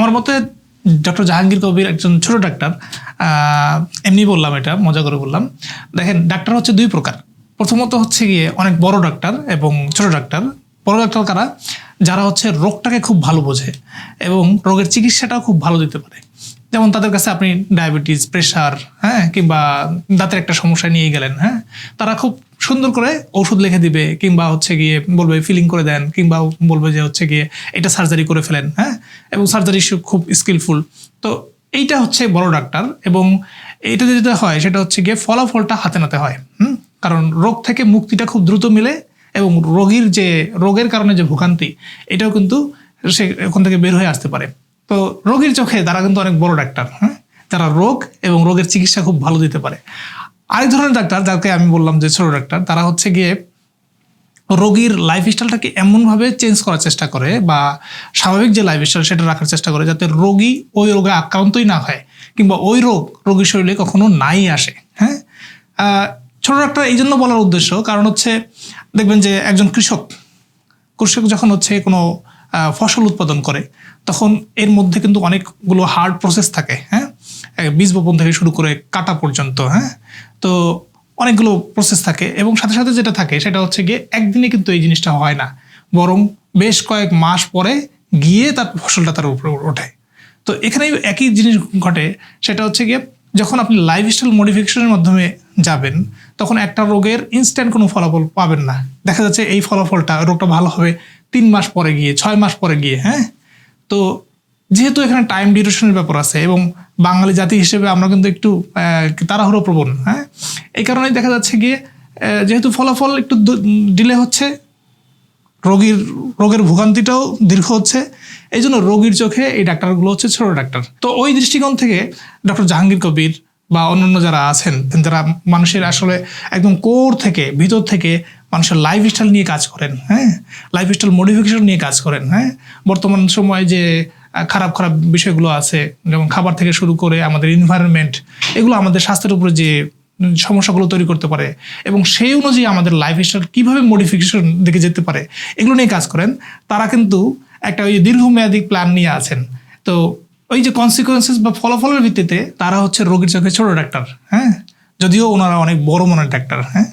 আমার মতে ডক্টর জাহাঙ্গীর কবির একজন ছোট ডাক্তার এমনি বললাম এটা, মজা করে বললাম। দেখেন, ডাক্তার হচ্ছে দুই প্রকার। প্রথমত হচ্ছে গিয়ে অনেক বড় ডাক্তার এবং ছোট ডাক্তার। বড় ডাক্তার কারা? যারা হচ্ছে রোগটাকে খুব ভালো বোঝে এবং রোগের চিকিৎসাটাও খুব ভালো দিতে পারে। যেমন তাদের কাছে আপনি ডায়াবেটিস প্রেশার হ্যাঁ কিংবা দাঁতের একটা সমস্যা নিয়ে গেলেন হ্যাঁ তারা খুব সুন্দর করে ওষুধ লিখে দিবে কিংবা হচ্ছে গিয়ে বলবে ফিলিং করে দেন, কিংবা বলবে যে হচ্ছে গিয়ে এটা সার্জারি করে ফেলেন হ্যাঁ? এবং সার্জারি খুব স্কিলফুল তো এইটা হচ্ছে বড় ডাক্তার এবং এটা যেটা হয় সেটা হচ্ছে গিয়ে ফলাফলটা হাতে নাতে হয়, হুম? কারণ রোগ থেকে মুক্তিটা খুব দ্রুত মিলে এবং রোগীর যে, রোগের কারণে যে ভোগান্তি, এটাও কিন্তু সে ওখান থেকে বের হয়ে আসতে পারে। তো রোগীর চোখে তারা কিন্তু অনেক বড় ডাক্তার হ্যাঁ? তারা রোগ এবং রোগের চিকিৎসা খুব ভালো দিতে পারে। আরেক ধরনের ডাক্তার যাকে আমি বললাম যে ছোট ডাক্তার, তারা হচ্ছে গিয়ে রোগীর লাইফস্টাইলটাকে এমনভাবে চেঞ্জ করার চেষ্টা করে বা স্বাভাবিক যে লাইফস্টাইল সেটা রাখার চেষ্টা করে যাতে রোগী ওই রোগে আক্রান্তই না হয় কিংবা ওই রোগ রোগীর শরীরে কখনো নাই আসে হ্যাঁ? ছোট ডাক্তার এই জন্য বলার উদ্দেশ্য কারণ হচ্ছে দেখবেন যে একজন কৃষক কৃষক যখন হচ্ছে কোনো ফসল উৎপাদন করে, তখন এর মধ্যে কিন্তু অনেকগুলো হার্ড প্রসেস থাকে হ্যাঁ? বীজ বপন থেকে শুরু করে কাটা পর্যন্ত হ্যাঁ? তো অনেকগুলো প্রসেস থাকে এবং সাথে সাথে যেটা থাকে সেটা হচ্ছে গিয়ে একদিনে কিন্তু এই জিনিসটা হয় না। বরং বেশ কয়েক মাস পরে গিয়ে তার ফসলটা তার উপরে ওঠে। তো এখানে একই জিনিস ঘটে, সেটা হচ্ছে গিয়ে যখন আপনি লাইফস্টাইল মডিফিকেশনের মাধ্যমে যাবেন, তখন একটা রোগের ইনস্ট্যান্ট কোনো ফলাফল পাবেন না। দেখা যাচ্ছে এই ফলাফলটা রোগটা ভালো হবে তিন মাস পরে গিয়ে, ছয় মাস পরে গিয়ে হ্যাঁ? তো যেহেতু এখানে টাইম ডিউরেশনের ব্যাপার আছে এবং বাঙালি জাতি হিসেবে আমরা কিন্তু একটু তাড়াহুড়ো প্রবণ হ্যাঁ? এই কারণেই দেখা যাচ্ছে গিয়ে যেহেতু ফলাফল একটু ডিলে হচ্ছে, রোগীর, রোগের ভোগান্তিটাও দীর্ঘ হচ্ছে এই জন্য রোগীর চোখে এই ডাক্তারগুলো হচ্ছে ছোট ডাক্তার। তো ওই দৃষ্টিকোণ থেকে ডক্টর জাহাঙ্গীর কবির বা অন্যান্য যারা আছেন, যারা মানুষের আসলে একদম কোর থেকে, ভিতর থেকে মানুষের লাইফস্টাইল নিয়ে কাজ করেন হ্যাঁ? লাইফস্টাইল মডিফিকেশন নিয়ে কাজ করেন হ্যাঁ? বর্তমান সময়ে যে খারাপ খারাপ বিষয়গুলো আছে, যেমন খাবার থেকে শুরু করে আমাদের এনভায়রনমেন্ট এগুলো আমাদের স্বাস্থ্যের উপরে যে সমস্যাগুলো তৈরি করতে পারে এবং সেই অনুযায়ী আমাদের লাইফ স্টাইল কীভাবে মডিফিকেশন দিকে যেতে পারে, এগুলো নিয়ে কাজ করেন। তারা কিন্তু একটা ওই দীর্ঘমেয়াদী প্ল্যান নিয়ে আছেন। তো ওই যে কনসিকুয়েন্সেস বা ফলাফলের ভিত্তিতে তারা হচ্ছে রোগীর চোখে ছোট ডাক্তার হ্যাঁ? যদিও ওনারা অনেক বড় মনের ডাক্তার হ্যাঁ?